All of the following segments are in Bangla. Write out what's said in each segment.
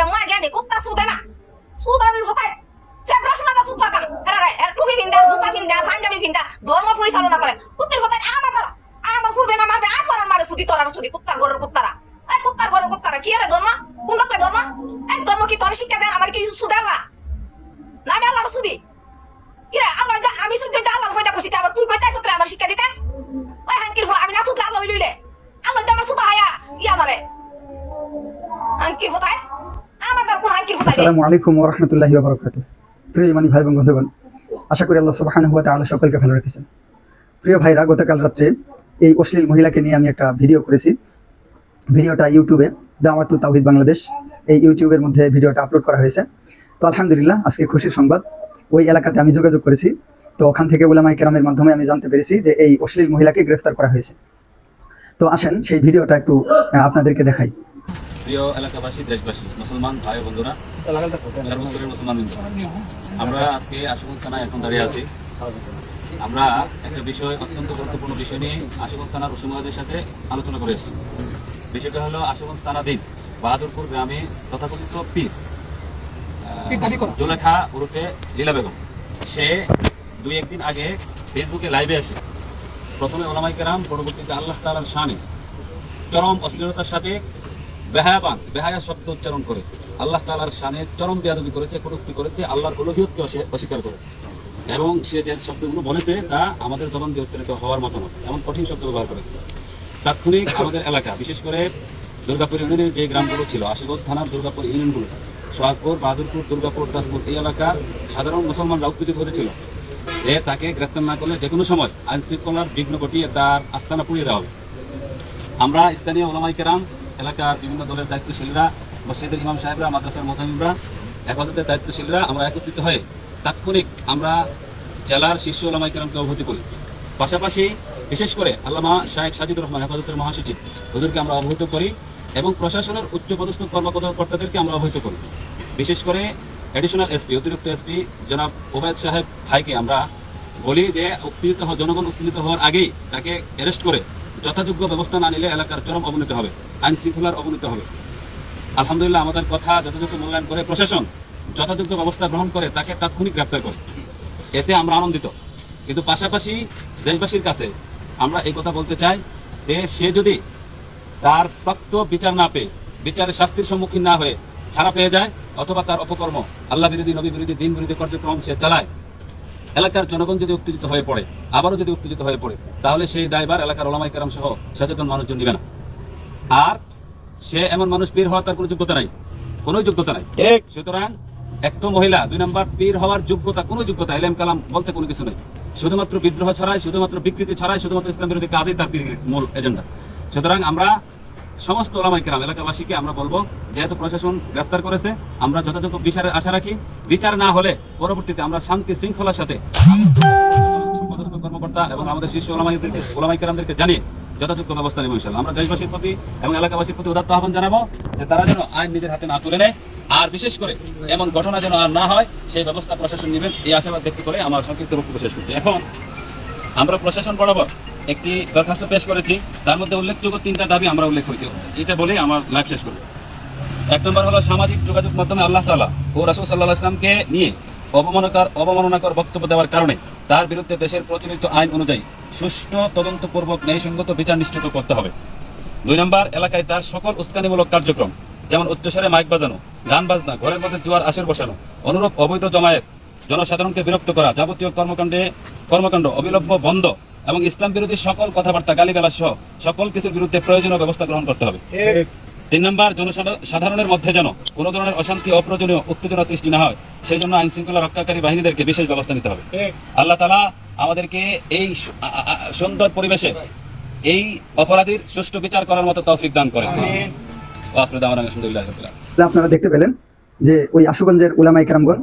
গা মই জ্ঞানী কুত্তা সুদে না। সুদানের ফোকায় চেপরা শোনা দা সুপা কাম। এরা রে, এর টুপি ভিন্দা জুপা ভিন্দা পাঞ্জাবি ভিন্দা ধর্ম পরিচালনা করে। কুত্তির ফোকায় আমার ধর আমার ফুরবে না মারবে আর করার মারে সুদি, তোরার সুদি, কুত্তার গরুর কুত্তারা। এই কুত্তার গরুর কুত্তারা, কি রে ধর্ম? কোন লোকটা ধর্ম? এক ধর্ম কি তোর শিক্ষা দেয় আমার কি সুদার না? না আমি আল্লাহর সুদি। কিরে আল্লাহ আমি সুদি দা আল্লাহর ফয়দা করছি আবার তুই কইতাছ তোরে আমার শিক্ষা দিতে? ওই হাঙ্কির ফল, আমি না সুদলে আল্লাহ লইলে আল্লাহ আমার সুদা হায়া ইয়া ধরে হাঙ্কির ফোটায় আমার দ্বার কোন হাঙ্কির ফোটায় আসসালামু আলাইকুম প্রিয় ভাই এবং বন্ধুগণ, আশা করি আল্লাহ সকলকে ভালো রেখেছেন। প্রিয় ভাইরা, গতকাল রাত্রে এই অশ্লীল মহিলাকে নিয়ে আমি একটা ভিডিও করেছি। ভিডিওটা ইউটিউবে বাংলাদেশ, এই ইউটিউবের মধ্যে ভিডিওটা আপলোড করা হয়েছে। তো আলহামদুলিল্লাহ, আজকে খুশির সংবাদ। ওই এলাকাতে আমি যোগাযোগ করেছি। তো ওখান থেকে ওলামাই কেরামের মাধ্যমে আমি জানতে পেরেছি যে এই অশ্লীল মহিলাকে গ্রেফতার করা হয়েছে। তো আসেন, সেই ভিডিওটা একটু আপনাদেরকে দেখাই। প্রিয় এলাকাবাসী দেশবাসী মুসলমান ভাই বন্ধুরা সর্বস্তরের মুসলমান। আমরা আজকে আশুগঞ্জ থানায় এখন দাঁড়িয়ে আছি। আমরা একটা বিষয় অত্যন্ত গুরুত্বপূর্ণ বিষয় নিয়ে আশুগঞ্জ থানার ওসিমাদের সাথে আলোচনা করে এসেছি। বিষয়টা হলো আশুগঞ্জ থানাধীন বাহাদুরপুর গ্রামে তথাকথিত পীর জুলেখা ওরফে লীলা বেগম। সে দুই একদিন আগে ফেসবুকে লাইভে আসে। প্রথমে ওলামাই কেরাম পরবর্তীতে আল্লাহ তালার শানে চরম অশ্লীলতার সাথে বেহায়াবান, বেহায়া শব্দ উচ্চারণ করে। আল্লাহ তালার শানে চরম বেয়াদবি করেছে, কটুক্তি করেছে, আল্লাহর অলভিয়তকে অস্বীকার করেছে। এবং সে যে শব্দগুলো বলেছে, তা আমাদের জবান দিয়ে উচ্চারিত হওয়ার মতো নয় এমন কঠিন শব্দ ব্যবহার করে তাৎক্ষণিক আমাদের এলাকা, বিশেষ করে দুর্গাপুর ইউনিয়নের যে গ্রামগুলো ছিল, আশিগঞ্জ থানার দুর্গাপুর ইউনিয়নগুলো, সোহাগপুর, বাহাদুরপুর, দুর্গাপুর, দাসপুর, এই এলাকার সাধারণ মুসলমানরা উত্তেজিত করেছিল যে তাকে গ্রেপ্তার না করলে যে কোনো সময় আইন শৃঙ্খলার বিঘ্ন ঘটিয়ে তার আস্তানা পুড়িয়ে দেওয়া হবে। আমরা স্থানীয় ওলামাই কেরাম এলাকার বিভিন্ন দলের দায়িত্বশীলরা, মসজিদের ইমাম সাহেবরা, মাদ্রাসার মোতামিমরা হেফাজতের দায়িত্বশীলরা আমরা একত্রিত হয়ে তাৎক্ষণিক আমরা জেলার শীর্ষ ওলামাই কেরামকে অবহিত করি। পাশাপাশি বিশেষ করে আল্লামা শাহেখ সাজিদুর রহমান, হেফাজতের মহাসচিব ওদেরকে আমরা অবহিত করি এবং প্রশাসনের উচ্চপদস্থ কর্মকর্তাদেরকে আমরা অবহিত করি। বিশেষ করে অ্যাডিশনাল এসপি অতিরিক্ত এসপি জনাব ওবায়দ সাহেব ভাইকে আমরা বলি যে উত্তেজিত জনগণ উত্তেজিত হওয়ার আগেই তাকে অ্যারেস্ট করে যথাযোগ্য ব্যবস্থা না নিলে এলাকার চরম অবনতি হবে। আইন শৃঙ্খলার অবনতি হবে। আলহামদুলিল্লাহ আমাদের কথা যথাযথ মূল্যায়ন করে প্রশাসন যথাযোগ্য ব্যবস্থা গ্রহণ করে তাকে তাৎক্ষণিক গ্রেপ্তার করে। এতে আমরা আনন্দিত। কিন্তু পাশাপাশি দেশবাসীর কাছে আমরা এই কথা বলতে চাই যে সে যদি তার প্রাপ্ত বিচার না পেয়ে, বিচারের শাস্তির সম্মুখীন না হয়ে ছাড়া পেয়ে যায় অথবা তার অপকর্ম আল্লাহ বিরোধী, নবী বিরোধী, দিন বিরোধী কার্যক্রম সে চালায়, এলাকার জনগণ যদি উত্তেজিত হয়ে পড়ে, আবারও যদি উত্তেজিত হয়ে পড়ে, তাহলে সেই দায়বার এলাকার ওলামাই সহ সচেতন মানুষজন নিবে না। আর সে এমন মানুষ পীর হওয়ার তার কোনো যোগ্যতা নাই। কোনো যোগ্যতা নাই। সুতরাং এক তো মহিলা দুই নম্বর পীর হওয়ার যোগ্যতা কোনো যোগ্যতা এলেম কালাম বলতে কোনো কিছু নেই। শুধুমাত্র বিদ্রোহ ছড়ায় শুধুমাত্র বিকৃতি ছড়ায় শুধুমাত্র ইসলাম বিরোধী কাজই তার পীরের মূল এজেন্ডা সুতরাং আমরা সমস্ত ওলামাই কেরাম এলাকাবাসীকে আমরা বলব যেহেতু প্রশাসন গ্রেফতার করেছে আমরা যথাযথ বিচারের আশা রাখি বিচার না হলে পরবর্তীতে আমরা শান্তি শৃঙ্খলার সাথে পদস্থ কর্মকর্তা এবং আমাদের শীর্ষ ওলামাইদেরকে ওলামাই কেরামদেরকে জানিয়ে যথাযোগ্য ব্যবস্থা নেব ইনশাল্লাহ আমরা দেশবাসীর প্রতি এবং এলাকাবাসীর প্রতি উদাত্ত আহ্বান জানাব যে তারা যেন আইন নিজের হাতে না তুলে নেয়। আর বিশেষ করে এমন ঘটনা যেন আর না হয়, সেই ব্যবস্থা প্রশাসন নেবেন। এই আশাবাদ ব্যক্ত করে আমার সংক্ষিপ্ত বক্তব্য শেষ করছি। এখন আমরা প্রশাসন বরাবর একটি দরখাস্ত পেশ করেছি। তার মধ্যে উল্লেখযোগ্য তিনটা দাবি আমরা উল্লেখ করেছি। এটা বলেই আমার লাইফ শেষ করব। এক নম্বর হলো সামাজিক যোগাযোগ মাধ্যমে আল্লাহ তালা ও রাসুল সাল্লাহ ইসলামকে নিয়ে অবমাননাকর অবমাননাকর বক্তব্য দেওয়ার কারণে তার বিরুদ্ধে দেশের প্রচলিত আইন অনুযায়ী সুষ্ঠু, তদন্তপূর্বক ন্যায়সঙ্গত বিচার নিশ্চিত করতে হবে। দুই নম্বর, এলাকায় তার সকল উস্কানিমূলক কার্যক্রম, যেমন উচ্চস্বরে মাইক বাজানো, গান বাজনা, ঘরের মধ্যে জোয়ার আসর বসানো, অনুরূপ অবৈধ জমায়েত, জনসাধারণকে বিরক্ত করা, যাবতীয় কর্মকাণ্ডে, কর্মকাণ্ড অবিলম্ব বন্ধ এবং ইসলাম বিরোধী সকল কথাবার্তা গালিগালাজ সহ সকল কিছুর বিরুদ্ধে প্রয়োজনীয় ব্যবস্থা গ্রহণ করতে হবে। তিন নম্বর জনসাধারণের মধ্যে যেন কোনো ধরনের অশান্তি অপ্রয়োজনীয় উত্তেজনা সৃষ্টি না হয় সেই জন্য আইন শৃঙ্খলা রক্ষাকারী বাহিনীদেরকে বিশেষ ব্যবস্থা নিতে হবে। আল্লাহ তালা আমাদেরকে এই সুন্দর পরিবেশে এই অপরাধীর সুষ্ঠু বিচার করার মতো তৌফিক দান করে আপনারা দেখতে পেলেন যে ওই আশুগঞ্জের উলামাই কেরামগণ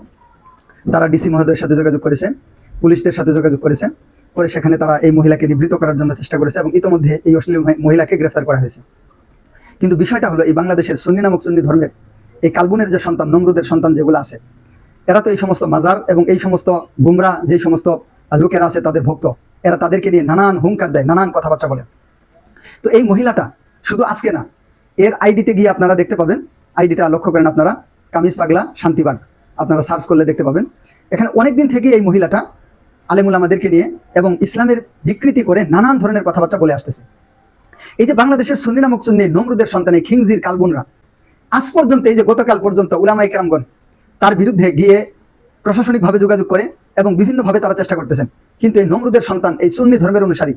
তারা ডিসি মহোদয়ের সাথে যোগাযোগ করেছে পুলিশদের সাথে যোগাযোগ করেছে করে সেখানে তারা এই মহিলাকে নিবৃত্ত করার জন্য চেষ্টা করেছে এবং ইতিমধ্যে এই অশ্লীল মহিলাকে গ্রেফতার করা হয়েছে। কিন্তু বিষয়টা হলো এই বাংলাদেশের সুন্নি নামক সুন্নি ধর্মের এই কালবুনের যে সন্তান, নমরুদের সন্তান যেগুলো আছে, এরা তো এই সমস্ত মাজার এবং এই সমস্ত গুমরা, যে সমস্ত লোকেরা আছে তাদের ভক্ত, এরা তাদেরকে নিয়ে নানান হুঙ্কার দেয়, নানান কথাবার্তা বলে। তো এই মহিলাটা শুধু আজকে না, এর আইডিতে গিয়ে আপনারা দেখতে পাবেন, আইডিটা লক্ষ্য করেন আপনারা, কামিজ পাগলা শান্তিবাগ আপনারা সার্চ করলে দেখতে পাবেন। এখানে অনেক দিন থেকে এই মহিলাটা আলেমুল আমাদেরকে নিয়ে এবং ইসলামের বিকৃতি করে নানান ধরনের কথাবার্তা বলে আসতেছে। এই যে বাংলাদেশের সুন্নি নামক সুন্নি নমরুদের সন্তান খিংজির কালবুনরা, আজ পর্যন্ত এই যে গতকাল পর্যন্ত উলামা ইকরামগণ তার বিরুদ্ধে গিয়ে প্রশাসনিকভাবে যোগাযোগ করে এবং বিভিন্নভাবে তারা চেষ্টা করতেছেন। কিন্তু এই নমরুদের সন্তান, এই সুন্নি ধর্মের অনুসারী,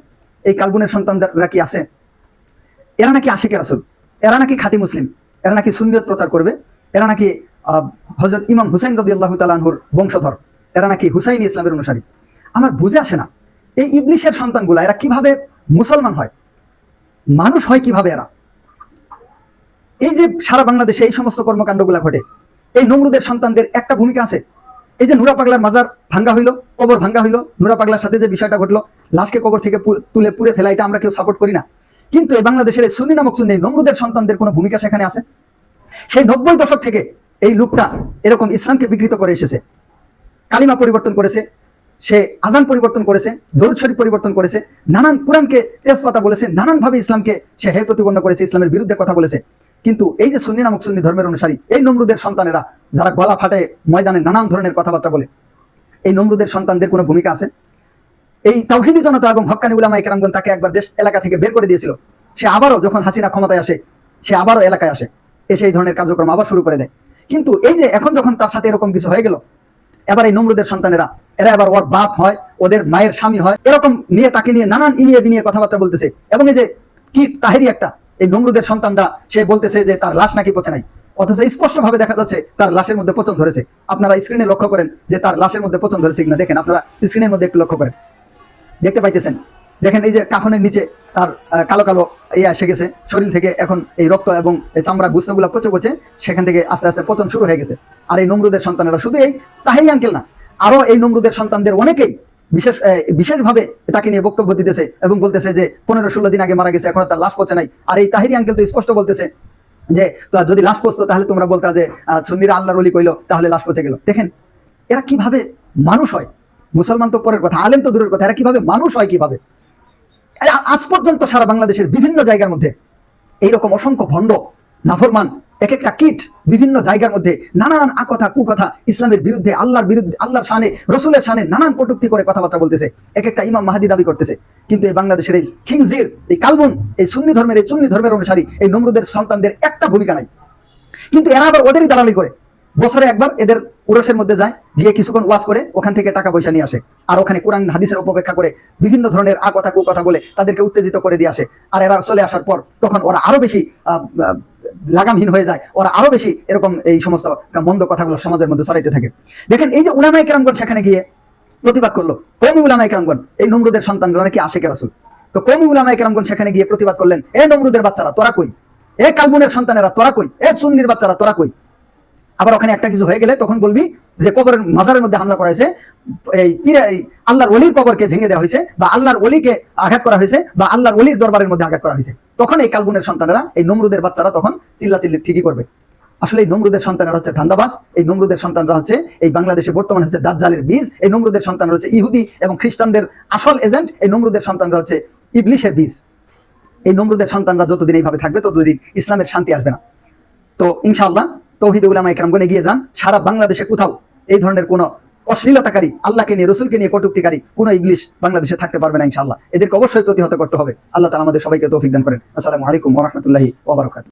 এই কালবুনের সন্তানরা কি আছে? এরা নাকি আশিকে রাসুল? এরা নাকি খাঁটি মুসলিম? এরা নাকি সুন্নিয়ত প্রচার করবে? এরা নাকি হজরত ইমাম হুসাইন রদি আল্লাহ তালাহুর বংশধর? এরা নাকি হুসাইন ইসলামের অনুসারী? আমার বুঝে আসে না, এই ইবলিশের সন্তানগুলা এরা কীভাবে মুসলমান হয়? মানুষ হয় কীভাবে এরা? এই যে সারা বাংলাদেশে এই সমস্ত কর্মকাণ্ডগুলা ঘটে, এই নমরুদের সন্তানদের একটা ভূমিকা আছে। এই যে নুরা পাগলার মাজার ভাঙ্গা হইল, কবর ভাঙ্গা হইল, নুরা পাগলার সাথে যে বিষয়টা ঘটলো, লাশকে কবর থেকে তুলে পুড়ে ফেলা, এটা আমরা কেউ সাপোর্ট করি না। কিন্তু এই বাংলাদেশের এই সুন্নি নামক সুন্নি নমরুদের সন্তানদের কোনো ভূমিকা সেখানে আছে? সেই নব্বই দশক থেকে এই লোকটা এরকম ইসলামকে বিকৃত করে এসেছে, কালিমা পরিবর্তন করেছে সে আজান পরিবর্তন করেছে, দরুদ শরীফ পরিবর্তন করেছে, নানান কোরআনকে তেজপাতা বলেছে, নানানভাবে ইসলামকে সে হে প্রতিপন্ন করেছে, ইসলামের বিরুদ্ধে কথা বলেছে। কিন্তু এই যে সুন্নি নামক সুন্নি ধর্মের অনুসারী, এই নমরুদের সন্তানেরা, যারা গলা ফাটে, ময়দানে নানান ধরনের কথাবার্তা বলে, এই নমরুদের সন্তানদের কোনো ভূমিকা আছে? এই তাওহিদি জনতা এবং হকানি উলামা একরামগণ তাকে একবার দেশ, এলাকা থেকে বের করে দিয়েছিল। সে আবারও যখন হাসিনা ক্ষমতায় আসে, সে আবারও এলাকায় আসে, এসে এই ধরনের কার্যক্রম আবার শুরু করে দেয়। কিন্তু এই যে এখন যখন তার সাথে এরকম কিছু হয়ে গেল, এবার এই নমরুদের সন্তানেরা এরা এবার ওর বাপ হয়, ওদের মায়ের স্বামী হয়। এরকম নিয়ে তাকে নিয়ে নানান ইনিয়ে বিনিয়ে কথাবার্তা বলতেছে। এবং এই যে কি তাহেরি একটা, এই নমরুদের সন্তানরা সে বলতেছে যে তার লাশ নাকি পচে নাই। অথচ স্পষ্ট ভাবে দেখা যাচ্ছে তার লাশের মধ্যে পচন ধরেছে। আপনারা স্ক্রিনে লক্ষ্য করেন যে তার লাশের মধ্যে পচন ধরেছে কিনা। দেখেন, আপনারা স্ক্রিনের মধ্যে একটু লক্ষ্য করেন। দেখতে পাইতেছেন। দেখেন, এই যে কাফনের নিচে তার কালো কালো ইয়ে এসে গেছে। শরীর থেকে এখন এই রক্ত এবং এই চামড়া গুস্তগুলো পচে পচে, সেখান থেকে আস্তে আস্তে পচন শুরু হয়ে গেছে। আর এই নমরুদের সন্তানেরা শুধু এই তাহেরি আঙ্কেল না আরও এই নমরুদের সন্তানদের অনেকেই বিশেষ বিশেষভাবে তাকে নিয়ে বক্তব্য দিতেছে এবং বলতেছে যে পনেরো ষোলো দিন আগে মারা গেছে এখন তার লাশ পচে নাই। আর এই তাহেরি আঙ্কেল তো স্পষ্ট বলতেছে যে যদি লাশ পচতো তাহলে তোমরা বলতা যে আহ, সুন্নিরা আল্লাহর অলি কইলো তাহলে লাশ পচে গেল। দেখেন এরা কীভাবে মানুষ হয়? মুসলমান তো পরের কথা আলেম তো দূরের কথা এরা কীভাবে মানুষ হয় কীভাবে? আজ পর্যন্ত সারা বাংলাদেশের বিভিন্ন জায়গার মধ্যে এইরকম অসংখ্য ভণ্ড নাফরমান এক একটা কিট বিভিন্ন জায়গার মধ্যে নানান আকথা, কুকথা ইসলামের বিরুদ্ধে, আল্লাহর বিরুদ্ধে, আল্লাহর সানে রসুলের সানে নানান কটুক্তি করে কথাবার্তা বলতেছে। এক একটা ইমাম মাহাদি দাবি করতেছে। কিন্তু এই বাংলাদেশের এই খিংজির এই কালবন, এই সুন্নি ধর্মের, এই সুন্নি ধর্মের অনুসারী এই নমরুদের সন্তানদের একটা ভূমিকা নাই। কিন্তু এরা আবার ওদেরই দালালি করে। বছরে একবার এদের উরসের মধ্যে যায়, গিয়ে কিছুক্ষণ ওয়াজ করে, ওখান থেকে টাকা পয়সা নিয়ে আসে। আর ওখানে কোরআন হাদিসের উপেক্ষা করে বিভিন্ন ধরনের আ কথা কথা বলে তাদেরকে উত্তেজিত করে দিয়ে আসে। আর এরা চলে আসার পর তখন ওরা আরও বেশি লাগামহীন হয়ে যায়। ওরা আরও বেশি এরকম এই সমস্ত মন্দ কথাগুলো সমাজের মধ্যে ছড়াইতে থাকে। দেখেন, এই যে উলামাই কেরামগণ সেখানে গিয়ে প্রতিবাদ করল। কমি উলামাই কেরামগণ, এই নমরুদের সন্তানরা নাকি আশেকে রাসুল। তো কমি উলামাই কেরামগণ সেখানে গিয়ে প্রতিবাদ করলেন, এ নমরুদের বাচ্চারা, তোরা কই? এ কালবুনের সন্তানেরা, তোরা কই? এ সুন্নির বাচ্চারা, তোরা কই? আবার ওখানে একটা কিছু হয়ে গেলে তখন বলবি যে কবরের মাজারের মধ্যে হামলা করা হয়েছে, এই আল্লাহর অলির কবরকে ভেঙে দেওয়া হয়েছে বা আল্লাহর অলিকে আঘাত করা হয়েছে বা আল্লাহর অলির দরবারের মধ্যে আঘাত করা হয়েছে। তখন এই কালগুনের সন্তানেরা, এই নমরুদের বাচ্চারা তখন চিল্লাচিল্লি ঠিকই করবে। আসলে এই নমরুদের সন্তানরা হচ্ছে ধান্দাবাজ, এই নমরুদের সন্তানরা হচ্ছে এই বাংলাদেশে বর্তমানে হচ্ছে দাজ্জালের বীজ, এই নমরুদের সন্তানরা হচ্ছে ইহুদি এবং খ্রিস্টানদের আসল এজেন্ট, এই নমরুদের সন্তানরা হচ্ছে ইবলিশের বীজ। এই নমরুদের সন্তানরা যতদিন এইভাবে থাকবে ততদিন ইসলামের শান্তি আসবে না। তো ইনশাআল্লাহ তৌহিদ উলামা একরামগণে গিয়ে যান। সারা বাংলাদেশে কোথাও এই ধরনের কোনো অশ্লীলতাকারী, আল্লাহকে নিয়ে, রসুলকে নিয়ে কটুক্তিকারী কোন ইংলিশ বাংলাদেশে থাকতে পারবে না ইনশাআল্লাহ। এদেরকে অবশ্যই প্রতিহত করতে হবে। আল্লাহ তালা আমাদের সবাইকে তৌফিক দান করেন। আসসালামু আলাইকুম রহমতুল্লাহি ওবরাকাত